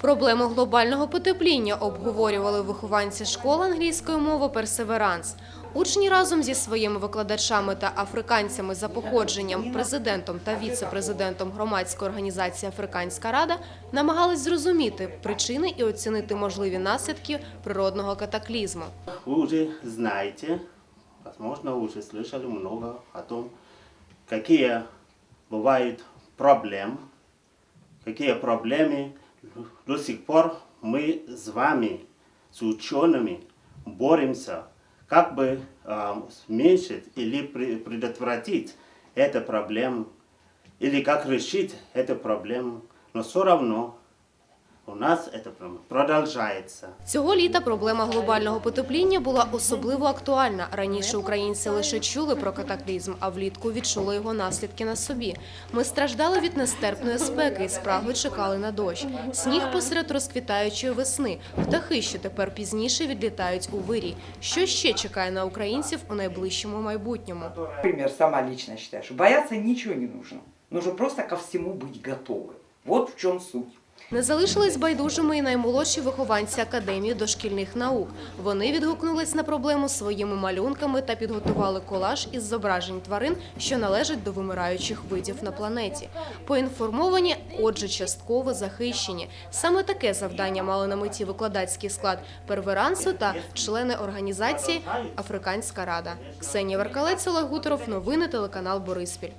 Проблему глобального потепління обговорювали вихованці школи англійської мови Персеверанс. Учні разом зі своїми викладачами та африканцями за походженням, президентом та віце-президентом громадської організації Африканська Рада намагались зрозуміти причини і оцінити можливі наслідки природного катаклізму. Вы уже знаете, возможно, уже слышали много о том, какие бывают проблемы, какие проблемы до сих пор мы с вами, с учеными, боремся, как бы э, уменьшить или пре- предотвратить эту проблему, или как решить эту проблему. Но все равно у нас эта проблема продолжается. Цього літа проблема глобального потепління була особливо актуальна. Раніше українці лише чули про катаклізм, а влітку відчули його наслідки на собі. Ми страждали від нестерпної спеки і спрагло чекали на дощ. Сніг посеред розквітаючої весни, птахи, що тепер пізніше відлітають у вирій. Що ще чекає на українців у найближчому майбутньому? Например, сама лично считаю, что бояться ничего не нужно. Нужно просто ко всему быть готовы. Вот в чем суть. Не залишились байдужими і наймолодші вихованці академії дошкільних наук. Вони відгукнулись на проблему своїми малюнками та підготували колаж із зображень тварин, що належать до вимираючих видів на планеті. Поінформовані, отже, частково захищені. Саме таке завдання мали на меті викладацький склад перверансу та члени організації Африканська Рада. Ксенія Веркалець, Олег Гутеров, новини телеканал Бориспіль.